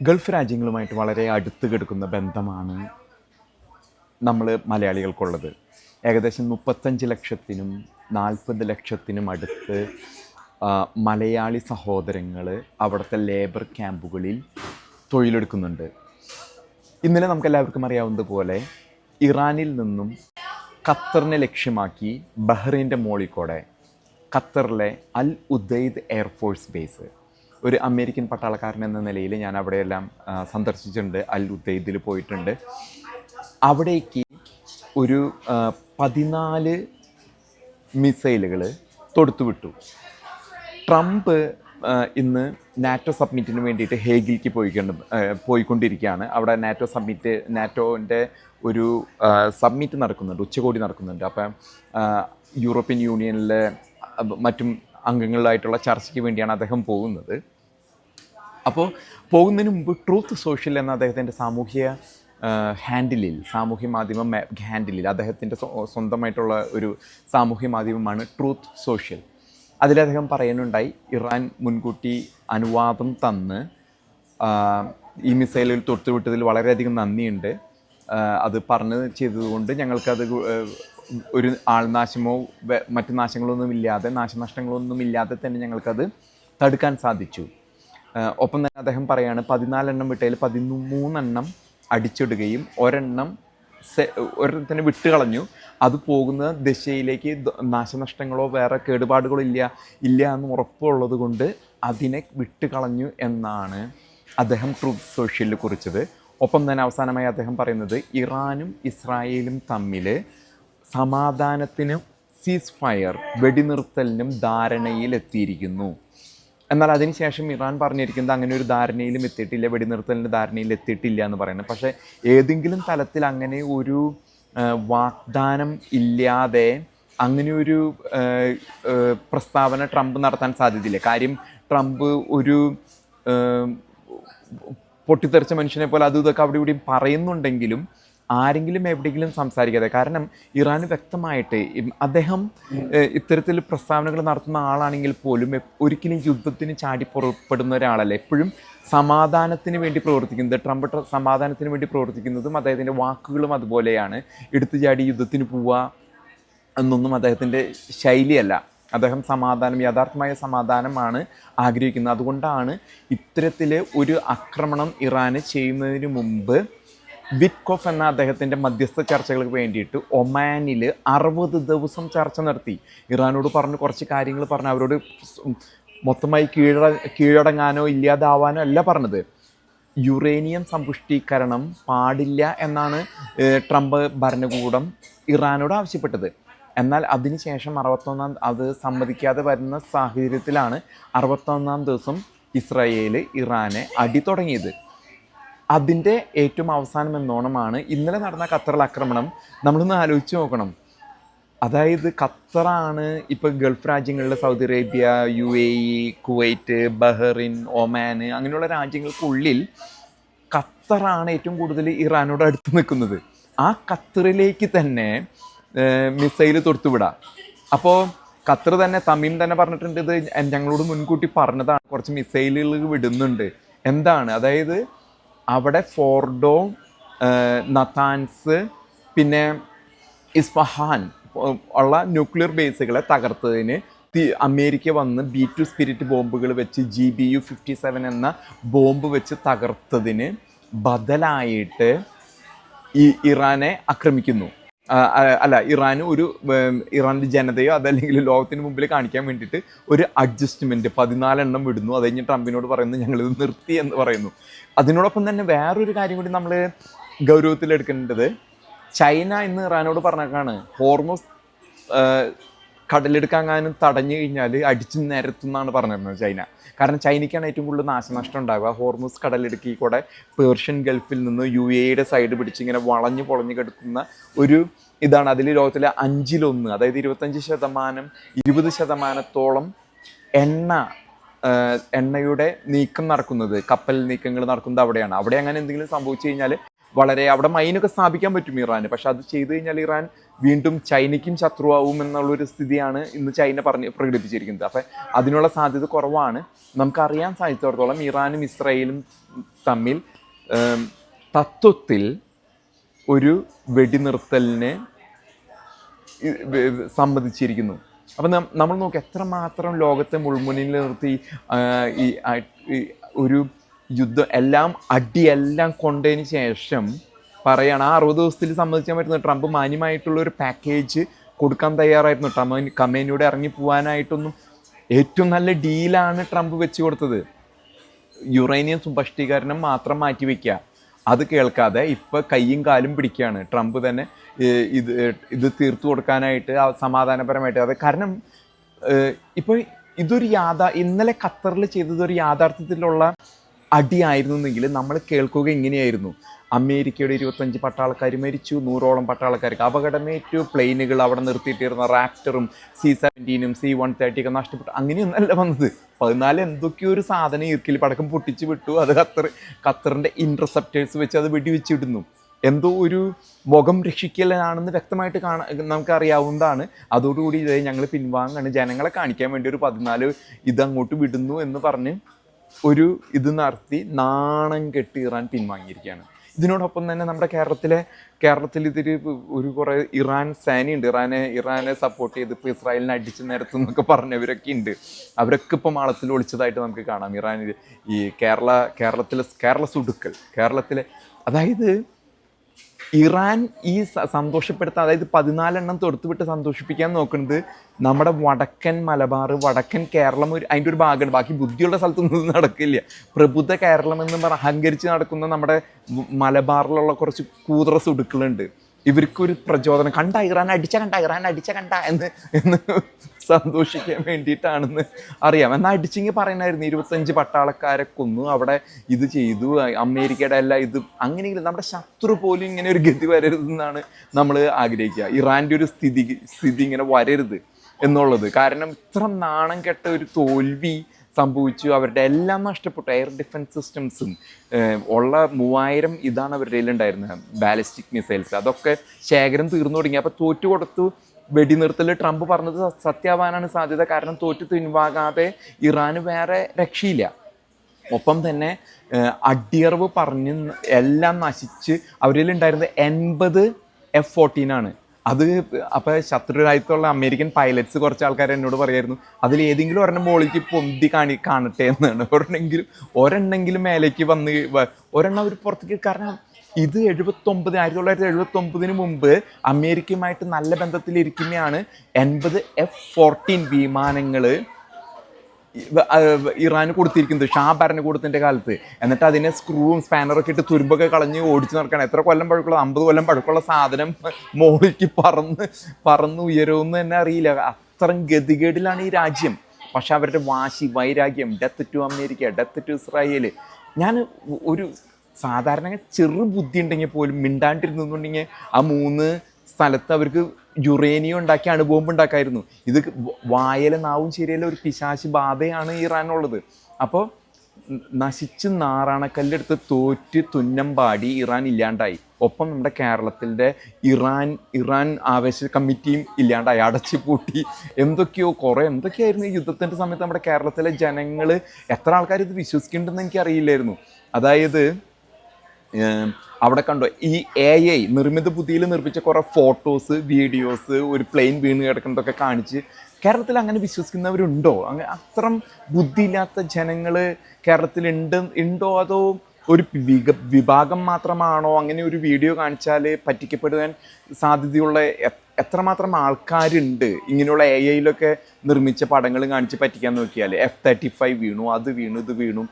Gulf രാജ്യങ്ങളുമായിട്ട് വളരെ അടുത്ത് കിടക്കുന്ന ബന്ധമാണ് നമ്മൾ മലയാളികൾക്കുള്ളത്. ഏകദേശം മുപ്പത്തഞ്ച് ലക്ഷത്തിനും നാൽപ്പത് ലക്ഷത്തിനും അടുത്ത് മലയാളി സഹോദരങ്ങൾ അവിടുത്തെ ലേബർ ക്യാമ്പുകളിൽ തൊഴിലെടുക്കുന്നുണ്ട്. ഇന്നലെ നമുക്ക് എല്ലാവർക്കും അറിയാവുന്നതുപോലെ ഇറാനിൽ നിന്നും ഖത്തറിനെ ലക്ഷ്യമാക്കി ബഹ്റൈന്റെ മോളിക്കോടെ ഖത്തറിലെ Al Udeid air force base ഒരു അമേരിക്കൻ പട്ടാളക്കാരൻ എന്ന നിലയിൽ ഞാൻ അവിടെയെല്ലാം സന്ദർശിച്ചിട്ടുണ്ട്. അൽ ഉദ്ദേദിൽ പോയിട്ടുണ്ട്. അവിടേക്ക് ഒരു പതിനാല് മിസൈലുകൾ തൊടുത്തുവിട്ടു. ട്രംപ് ഇന്ന് നാറ്റോ സബ്മിറ്റിന് വേണ്ടിയിട്ട് ഹേഗിലേക്ക് പോയിക്കൊണ്ട് പോയിക്കൊണ്ടിരിക്കുകയാണ്. അവിടെ നാറ്റോ സബ്മിറ്റ് നാറ്റോന്റെ ഒരു സബ്മിറ്റ് നടക്കുന്നുണ്ട് ഉച്ചകോടി നടക്കുന്നുണ്ട്. അപ്പം യൂറോപ്യൻ യൂണിയനിലെ മറ്റും അംഗങ്ങളിലായിട്ടുള്ള ചർച്ചയ്ക്ക് വേണ്ടിയാണ് അദ്ദേഹം പോകുന്നത്. അപ്പോൾ പോകുന്നതിന് മുമ്പ് ട്രൂത്ത് സോഷ്യൽ എന്ന അദ്ദേഹത്തിന്റെ സാമൂഹ്യ ആ, ഹാൻഡിലിൽ സാമൂഹ്യ മാധ്യമം ഹാൻഡിലിൽ അദ്ദേഹത്തിന്റെ സ്വന്തമായിട്ടുള്ള ഒരു സാമൂഹ്യ മാധ്യമമാണ് ട്രൂത്ത് സോഷ്യൽ അതിൽ അദ്ദേഹം പറയുന്നുണ്ടായി ഇറാൻ മുൻകൂട്ടി അനുവാദം തന്ന് ഈ മിസൈലുകൾ തൊട്ടുവിട്ടതിൽ വളരെയധികം നന്ദിയുണ്ട്. അത് പറഞ്ഞ് ചെയ്തതുകൊണ്ട് ഞങ്ങൾക്കത് ഒരു ആൾനാശമോ മറ്റ് നാശങ്ങളൊന്നും ഇല്ലാതെ നാശനഷ്ടങ്ങളൊന്നും ഇല്ലാതെ തന്നെ ഞങ്ങൾക്കത് തടുക്കാൻ സാധിച്ചു. ഒപ്പം തന്നെ അദ്ദേഹം പറയാണ് പതിനാലെണ്ണം വിട്ടതിൽ പതിമൂന്നെണ്ണം അടിച്ചിടുകയും ഒരെണ്ണം ഒരെണ്ണത്തിന് വിട്ട് കളഞ്ഞു അത് പോകുന്ന ദിശയിലേക്ക് നാശനഷ്ടങ്ങളോ വേറെ കേടുപാടുകളോ ഇല്ല ഇല്ല എന്ന് ഉറപ്പുള്ളത് കൊണ്ട് അതിനെ വിട്ട് കളഞ്ഞു എന്നാണ് അദ്ദേഹം ട്രൂത്ത് സോഷ്യലിൽ കുറിച്ചത്. ഒപ്പം തന്നെ അവസാനമായി അദ്ദേഹം പറയുന്നത് ഇറാനും ഇസ്രായേലും തമ്മിൽ സമാധാനത്തിനും സീസ് ഫയർ വെടിനിർത്തലിനും ധാരണയിൽ എത്തിയിരിക്കുന്നു എന്നാൽ അതിനുശേഷം ഇറാൻ പറഞ്ഞിരിക്കുന്നത് അങ്ങനെ ഒരു ധാരണയിലും എത്തിയിട്ടില്ല വെടിനിർത്തലിന്റെ ധാരണയിൽ എത്തിയിട്ടില്ല എന്ന് പറയുന്നത്. പക്ഷേ ഏതെങ്കിലും തലത്തിൽ അങ്ങനെ ഒരു വാഗ്ദാനം ഇല്ലാതെ അങ്ങനെ ഒരു പ്രസ്താവന ട്രംപ് നടത്താൻ സാധ്യതയില്ല. കാര്യം ട്രംപ് ഒരു പൊട്ടിത്തെറിച്ച മനുഷ്യനെ പോലെ അതും ഇതൊക്കെ അവിടെ ഇവിടെയും പറയുന്നുണ്ടെങ്കിലും ആരെങ്കിലും എവിടെയെങ്കിലും സംസാരിക്കാതെ. കാരണം ഇറാന് വ്യക്തമായിട്ട് അദ്ദേഹം ഇത്തരത്തിൽ പ്രസ്താവനകൾ നടത്തുന്ന ആളാണെങ്കിൽ പോലും ഒരിക്കലും യുദ്ധത്തിന് ചാടി പുറപ്പെടുന്ന ഒരാളല്ല. എപ്പോഴും സമാധാനത്തിന് വേണ്ടി പ്രവർത്തിക്കുന്നത് ട്രംപ് ട്ര- സമാധാനത്തിന് വേണ്ടി പ്രവർത്തിക്കുന്നതും അദ്ദേഹത്തിന്റെ വാക്കുകളും അതുപോലെയാണ്. എടുത്തു ചാടി യുദ്ധത്തിന് പോവുക എന്നൊന്നും അദ്ദേഹത്തിന്റെ ശൈലിയല്ല. അദ്ദേഹം സമാധാനം യഥാർത്ഥമായ സമാധാനമാണ് ആഗ്രഹിക്കുന്നത്. അതുകൊണ്ടാണ് ഇത്തരത്തിൽ ഒരു ആക്രമണം ഇറാന് ചെയ്യുന്നതിന് മുമ്പ് വിറ്റ്കോഫ് എന്ന അദ്ദേഹത്തിന്റെ മധ്യസ്ഥ ചർച്ചകൾക്ക് വേണ്ടിയിട്ട് ഒമാനിൽ അറുപത് ദിവസം ചർച്ച നടത്തി. ഇറാനോട് പറഞ്ഞ് കുറച്ച് കാര്യങ്ങൾ പറഞ്ഞ്. അവരോട് മൊത്തമായി കീഴട കീഴടങ്ങാനോ ഇല്ലാതാവാനോ അല്ല പറഞ്ഞത്. യുറേനിയം സമ്പുഷ്ടീകരണം പാടില്ല എന്നാണ് ട്രംപ് ഭരണകൂടം ഇറാനോട് ആവശ്യപ്പെട്ടത്. എന്നാൽ അതിനുശേഷം അറുപത്തൊന്നാം അത് സമ്മതിക്കാതെ വരുന്ന സാഹചര്യത്തിലാണ് അറുപത്തൊന്നാം ദിവസം ഇസ്രായേൽ ഇറാനെ അടി തുടങ്ങിയത്. അതിന്റെ ഏറ്റവും അവസാനം എന്നോണമാണ് ഇന്നലെ നടന്ന ഖത്തറിൽ ആക്രമണം. നമ്മളൊന്ന് ആലോചിച്ച് നോക്കണം. അതായത് ഖത്തറാണ് ഇപ്പോൾ ഗൾഫ് രാജ്യങ്ങളിൽ Saudi Arabia U A E Kuwait Bahrain Oman അങ്ങനെയുള്ള രാജ്യങ്ങൾക്കുള്ളിൽ ഖത്തറാണ് ഏറ്റവും കൂടുതൽ ഇറാനോട് അടുത്ത് നിൽക്കുന്നത്. ആ ഖത്തറിലേക്ക് തന്നെ മിസൈൽ തൊടുത്തുവിടാം. അപ്പോൾ ഖത്തർ തന്നെ തമീം തന്നെ പറഞ്ഞിട്ടുണ്ട് ഇത് ഞങ്ങളോട് മുൻകൂട്ടി പറഞ്ഞതാണ്. കുറച്ച് മിസൈലുകൾ വിടുന്നുണ്ട്. എന്താണ്? അതായത് അവിടെ ഫോർഡോ നതാൻസ് പിന്നെ ഇസ്ഫഹാൻ ഉള്ള ന്യൂക്ലിയർ ബേസുകളെ തകർത്തതിന് അമേരിക്ക വന്ന് ബി ടു സ്പിരിറ്റ് ബോംബുകൾ വെച്ച് G B U fifty seven എന്ന ബോംബ് വെച്ച് തകർത്തതിന് ബദലായിട്ട് ഈ ഇറാനെ ആക്രമിക്കുന്നു. അല്ല ഇറാന് ഒരു ഇറാന്റെ ജനതയോ അതല്ലെങ്കിൽ ലോകത്തിന് മുമ്പിൽ കാണിക്കാൻ വേണ്ടിയിട്ട് ഒരു അഡ്ജസ്റ്റ്മെന്റ് പതിനാലെണ്ണം വിടുന്നു. അത് കഴിഞ്ഞ് ട്രംപിനോട് പറയുന്നു ഞങ്ങളിത് നിർത്തി എന്ന് പറയുന്നു. അതിനോടൊപ്പം തന്നെ വേറൊരു കാര്യം കൂടി നമ്മൾ ഗൗരവത്തിലെടുക്കേണ്ടത് ചൈന ഇന്ന് ഇറാനോട് പറഞ്ഞേക്കാണ് ഹോർമോസ് കടലെടുക്കാങ്ങാനും തടഞ്ഞു കഴിഞ്ഞാൽ അടിച്ചു നിരത്തുന്നാണ് പറഞ്ഞിരുന്നത് ചൈന. കാരണം ചൈനയ്ക്കാണ് ഏറ്റവും കൂടുതൽ നാശനഷ്ടം ഉണ്ടാവുക. ഹോർമൂസ് കടലിടുക്കി കൂടെ പേർഷ്യൻ ഗൾഫിൽ നിന്ന് യു എയുടെ സൈഡ് പിടിച്ച് ഇങ്ങനെ വളഞ്ഞു പൊളഞ്ഞു കിടക്കുന്ന ഒരു ഇതാണ്. അതിൽ ലോകത്തിലെ അഞ്ചിലൊന്ന് അതായത് ഇരുപത്തഞ്ച് ശതമാനം ഇരുപത് ശതമാനത്തോളം എണ്ണ എണ്ണയുടെ നീക്കം നടക്കുന്നത് കപ്പൽ നീക്കങ്ങൾ നടക്കുന്നത് അവിടെയാണ്. അവിടെ അങ്ങനെ എന്തെങ്കിലും സംഭവിച്ചു കഴിഞ്ഞാൽ വളരെ അവിടെ മൈനൊക്കെ സ്ഥാപിക്കാൻ പറ്റും ഇറാന്. പക്ഷെ അത് ചെയ്തു കഴിഞ്ഞാൽ ഇറാൻ വീണ്ടും ചൈനയ്ക്കും ശത്രുവാകും എന്നുള്ളൊരു സ്ഥിതിയാണ് ഇന്ന് ചൈന പറഞ്ഞ് പ്രകടിപ്പിച്ചിരിക്കുന്നത്. അപ്പം അതിനുള്ള സാധ്യത കുറവാണ്. നമുക്കറിയാൻ സാധിച്ചിടത്തോളം ഇറാനും ഇസ്രയേലും തമ്മിൽ തത്വത്തിൽ ഒരു വെടിനിർത്തലിനെ സംബന്ധിച്ചിരിക്കുന്നു. അപ്പം നമ്മൾ നോക്കി എത്രമാത്രം ലോകത്തെ മുൾമുനിൽ നിർത്തി ഈ ഒരു യുദ്ധം എല്ലാം അടിയെല്ലാം കൊണ്ടതിന് ശേഷം പറയാണ് ആ അറുപത് ദിവസത്തിൽ സംബന്ധിക്കാൻ പറ്റുന്ന ട്രംപ് മാന്യമായിട്ടുള്ള ഒരു പാക്കേജ് കൊടുക്കാൻ തയ്യാറായിരുന്നു. ട്രംപ് കമ്പനിയുടെ ഇറങ്ങി പോകാനായിട്ടൊന്നും ഏറ്റവും നല്ല ഡീലാണ് ട്രംപ് വെച്ച് കൊടുത്തത്. യുറേനിയം സുഭഷ്ടീകരണം മാത്രം മാറ്റി മാറ്റിവെക്കുക അത് കേൾക്കാതെ ഇപ്പം കൈയും കാലും പിടിക്കുകയാണ്. ട്രംപ് തന്നെ ഇത് ഇത് തീർത്തു കൊടുക്കാനായിട്ട് സമാധാനപരമായിട്ട്. അത് കാരണം ഇപ്പോൾ ഇതൊരു യാഥാ ഇന്നലെ ഖത്തറിൽ ചെയ്തത് ഒരു യാഥാർത്ഥ്യത്തിലുള്ള അടിയായിരുന്നെങ്കിൽ നമ്മൾ കേൾക്കുക ഇങ്ങനെയായിരുന്നു. അമേരിക്കയുടെ ഇരുപത്തഞ്ച് പട്ടാളക്കാർ മരിച്ചു നൂറോളം പട്ടാളക്കാർക്ക് അപകടമേറ്റു. പ്ലെയിനുകൾ അവിടെ നിർത്തിയിട്ടിരുന്ന റാപ്റ്ററും സി സെവന്റീനും സി വൺ തേർട്ടിയൊക്കെ നഷ്ടപ്പെട്ടു. അങ്ങനെയൊന്നല്ല വന്നത്. പതിനാല് എന്തൊക്കെയോ ഒരു സാധനം ഈർക്കിൽ പടക്കം പൊട്ടിച്ചു വിട്ടു. അത് ഖത്തർ ഖത്തറിന്റെ ഇന്റർസെപ്റ്റേഴ്സ് വെച്ച് അത് വെടിവെച്ചിടുന്നു. എന്തോ ഒരു മുഖം രക്ഷിക്കലാണെന്ന് വ്യക്തമായിട്ട് കാണാൻ നമുക്കറിയാവുന്നതാണ്. അതോടുകൂടി ഇത് ഞങ്ങൾ പിൻവാങ്ങാണ്. ജനങ്ങളെ കാണിക്കാൻ വേണ്ടി ഒരു പതിനാല് ഇതങ്ങോട്ട് വിടുന്നു എന്ന് പറഞ്ഞ് ഒരു ഇത് നടത്തി നാണം കെട്ടി ഇറാൻ പിൻവാങ്ങിയിരിക്കുകയാണ്. ഇതിനോടൊപ്പം തന്നെ നമ്മുടെ കേരളത്തിലെ കേരളത്തിൽ ഇതിൽ ഒരു കുറേ ഇറാൻ സേനയുണ്ട് ഇറാനെ ഇറാനെ സപ്പോർട്ട് ചെയ്ത് ഇപ്പോൾ ഇസ്രായേലിനെ അടിച്ച് നിരത്തും എന്നൊക്കെ പറഞ്ഞവരൊക്കെ ഉണ്ട്. അവരൊക്കെ ഇപ്പോൾ മാളത്തിൽ ഒളിച്ചതായിട്ട് നമുക്ക് കാണാം. ഇറാനിൽ ഈ കേരള കേരളത്തിലെ കേരള സുടുക്കൽ കേരളത്തിലെ അതായത് ഇറാൻ ഈ സന്തോഷപ്പെടുത്ത അതായത് പതിനാലെണ്ണം തൊടുത്തുവിട്ട് സന്തോഷിപ്പിക്കാൻ നോക്കുന്നത് നമ്മുടെ വടക്കൻ മലബാർ വടക്കൻ കേരളം ഒരു അതിന്റെ ഒരു ഭാഗമാണ്. ബാക്കി ബുദ്ധിയുള്ള സ്ഥലത്തൊന്നും നടക്കില്ല. പ്രബുദ്ധ കേരളം എന്ന് പറഞ്ഞ അഹങ്കരിച്ച് നടക്കുന്ന നമ്മുടെ മലബാറിലുള്ള കുറച്ച് കൂതറ സുടുക്കളുണ്ട്. ഇവർക്കൊരു പ്രചോദനം. കണ്ട ഇറാൻ അടിച്ച കണ്ട ഇറാൻ അടിച്ച കണ്ട എന്ന് എന്ന് സന്തോഷിക്കാൻ വേണ്ടിയിട്ടാണെന്ന് അറിയാം. എന്നാൽ അടിച്ചെങ്കിൽ പറയണായിരുന്നു ഇരുപത്തഞ്ച് പട്ടാളക്കാരെ കൊന്നു അവിടെ ഇത് ചെയ്തു അമേരിക്കയുടെ എല്ലാം ഇത് അങ്ങനെയെങ്കിലും നമ്മുടെ ശത്രു പോലും ഇങ്ങനെ ഒരു ഗതി വരരുതെന്നാണ് നമ്മൾ ആഗ്രഹിക്കുക. ഇറാന്റെ ഒരു സ്ഥിതി സ്ഥിതി ഇങ്ങനെ വരരുത് എന്നുള്ളത്. കാരണം ഇത്ര നാണം കെട്ട ഒരു തോൽവി സംഭവിച്ചു. അവരുടെ എല്ലാം നഷ്ടപ്പെട്ടു. എയർ ഡിഫൻസ് സിസ്റ്റംസും ഉള്ള മൂവായിരം ഇതാണ് അവരുടെ കയ്യിലുണ്ടായിരുന്നത്. ബാലിസ്റ്റിക് മിസൈൽസ് അതൊക്കെ ശേഖരം തീർന്നു തുടങ്ങി. അപ്പോൾ തോറ്റു കൊടുത്തു. വെടിനിർത്തൽ ട്രംപ് പറഞ്ഞത് സത്യാവാനാണ് സാധ്യത. കാരണം തോറ്റു പിൻവാങ്ങാതെ ഇറാന് വേറെ രക്ഷയില്ല. ഒപ്പം തന്നെ അടിയറവ് പറഞ്ഞ് എല്ലാം നശിച്ച് അവരിലുണ്ടായിരുന്നത് എൺപത് എഫ് ഫോർട്ടീനാണ് അത് അപ്പോൾ ശത്രുരാജ്യത്തുള്ള അമേരിക്കൻ പൈലറ്റ്സ് കുറച്ച് ആൾക്കാർ എന്നോട് പറയായിരുന്നു അതിൽ ഏതെങ്കിലും ഒരെണ്ണം മുകളിലേക്ക് പൊന്തി കാണി കാണട്ടെ എന്നാണ്. ഒരെണ്ണെങ്കിലും ഒരെണ്ണെങ്കിലും മേലേക്ക് വന്ന് ഒരെണ്ണം അവർ പുറത്തേക്ക് കാരണം ഇത് എഴുപത്തൊമ്പത് ആയിരത്തി തൊള്ളായിരത്തി എഴുപത്തൊമ്പതിന് മുമ്പ് അമേരിക്കയുമായിട്ട് നല്ല ബന്ധത്തിലിരിക്കുന്നതാണ് എൺപത് എഫ് ഫോർട്ടീൻ വിമാനങ്ങൾ ഇറാന് കൊടുത്തിരിക്കുന്നത് ഷാ ഭരണകൂടത്തിന്റെ കാലത്ത്. എന്നിട്ട് അതിനെ സ്ക്രൂവും സ്പാനറൊക്കെ ഇട്ട് തുരുമ്പൊക്കെ കളഞ്ഞ് ഓടിച്ചു നടക്കണം. എത്ര കൊല്ലം പഴക്കമുള്ള അമ്പത് കൊല്ലം പഴക്കമുള്ള സാധനം മോളിക്ക് പറന്ന് പറന്ന് ഉയരുമെന്ന് തന്നെ അറിയില്ല. അത്രയും ഗതികേടിലാണ് ഈ രാജ്യം. പക്ഷെ അവരുടെ വാശി വൈരാഗ്യം death to America death to Israel ഞാൻ ഒരു സാധാരണ ചെറു ബുദ്ധി ഉണ്ടെങ്കിൽ പോലും മിണ്ടാണ്ടിരുന്നുണ്ടെങ്കിൽ ആ മൂന്ന് സ്ഥലത്ത് അവർക്ക് യുറേനിയം ഉണ്ടാക്കി അണുബോംബ് ഉണ്ടാക്കായിരുന്നു ഇത് വായല നാവും ശരിയല്ല ഒരു പിശാശി ബാധയാണ് ഇറാനുള്ളത് അപ്പോൾ നശിച്ച് നാറാണക്കല്ലെടുത്ത് തോറ്റ് തുന്നം പാടി ഇറാൻ ഇല്ലാണ്ടായി. ഒപ്പം നമ്മുടെ കേരളത്തിന്റെ ഇറാൻ ഇറാൻ ആവേശ കമ്മിറ്റിയും ഇല്ലാണ്ടായി അടച്ചു പൂട്ടി എന്തൊക്കെയോ കുറേ എന്തൊക്കെയായിരുന്നു യുദ്ധത്തിന്റെ സമയത്ത് നമ്മുടെ കേരളത്തിലെ ജനങ്ങൾ എത്ര ആൾക്കാർ ഇത് വിശ്വസിക്കുന്നുണ്ടെന്ന് എനിക്കറിയില്ലായിരുന്നു. അതായത് അവിടെ കണ്ടോ? ഈ എ ഐ നിർമ്മിത ബുദ്ധിയിൽ നിർമ്മിച്ച കുറേ ഫോട്ടോസ് വീഡിയോസ് ഒരു പ്ലെയിൻ വീണ് കിടക്കുന്നതൊക്കെ കാണിച്ച് കേരളത്തിൽ അങ്ങനെ വിശ്വസിക്കുന്നവരുണ്ടോ? അങ്ങനെ അത്രം ബുദ്ധിയില്ലാത്ത ജനങ്ങൾ കേരളത്തിലുണ്ട് ഉണ്ടോ അതോ ഒരു വിഭാഗം മാത്രമാണോ അങ്ങനെ ഒരു വീഡിയോ കാണിച്ചാൽ പറ്റിക്കപ്പെടുവാൻ സാധ്യതയുള്ള എത്രമാത്രം ആൾക്കാരുണ്ട്? ഇങ്ങനെയുള്ള എ ഐയിലൊക്കെ നിർമ്മിച്ച പടങ്ങൾ കാണിച്ച് പറ്റിക്കാൻ നോക്കിയാൽ എഫ് തേർട്ടി ഫൈവ് വീണു അത് വീണു ഇത് വീണു.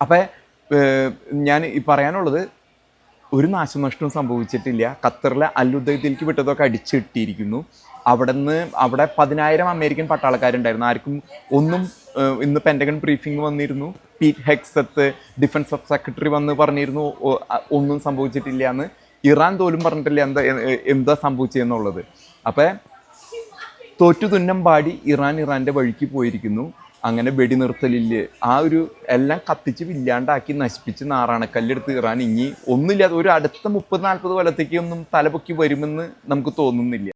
അപ്പം ഞാൻ ഈ പറയാനുള്ളത് ഒരു നാശനഷ്ടവും സംഭവിച്ചിട്ടില്ല. ഖത്തറിലെ അല്ലുദ്ദീലേക്ക് വിട്ടതൊക്കെ അടിച്ചിട്ടിരിക്കുന്നു. അവിടെ നിന്ന് അവിടെ പതിനായിരം അമേരിക്കൻ പട്ടാളക്കാരുണ്ടായിരുന്നു. ആർക്കും ഒന്നും ഇന്ന് പെന്റഗൺ ബ്രീഫിംഗ് വന്നിരുന്നു. Pete Hegseth defence sub secretary വന്ന് പറഞ്ഞിരുന്നു ഒന്നും സംഭവിച്ചിട്ടില്ല എന്ന്. ഇറാൻ തോലും പറഞ്ഞിട്ടില്ല എന്താ എന്താ സംഭവിച്ചതെന്നുള്ളത്. അപ്പോൾ തോറ്റു തുന്നം പാടി ഇറാൻ ഇറാന്റെ വഴിക്ക് പോയിരിക്കുന്നു. അങ്ങനെ വെടി വെടിനിർത്തലില്ല? ആ ഒരു എല്ലാം കത്തിച്ച് ഇല്ലാണ്ടാക്കി നശിപ്പിച്ച് നാറാണക്കല്ലെടുത്ത് ഇറാൻ. ഇനി ഒന്നുമില്ലാതെ ഒരു അടുത്ത മുപ്പത് നാൽപ്പത് കൊല്ലത്തേക്ക് ഒന്നും തലപൊക്കി വരുമെന്ന് നമുക്ക് തോന്നുന്നില്ല.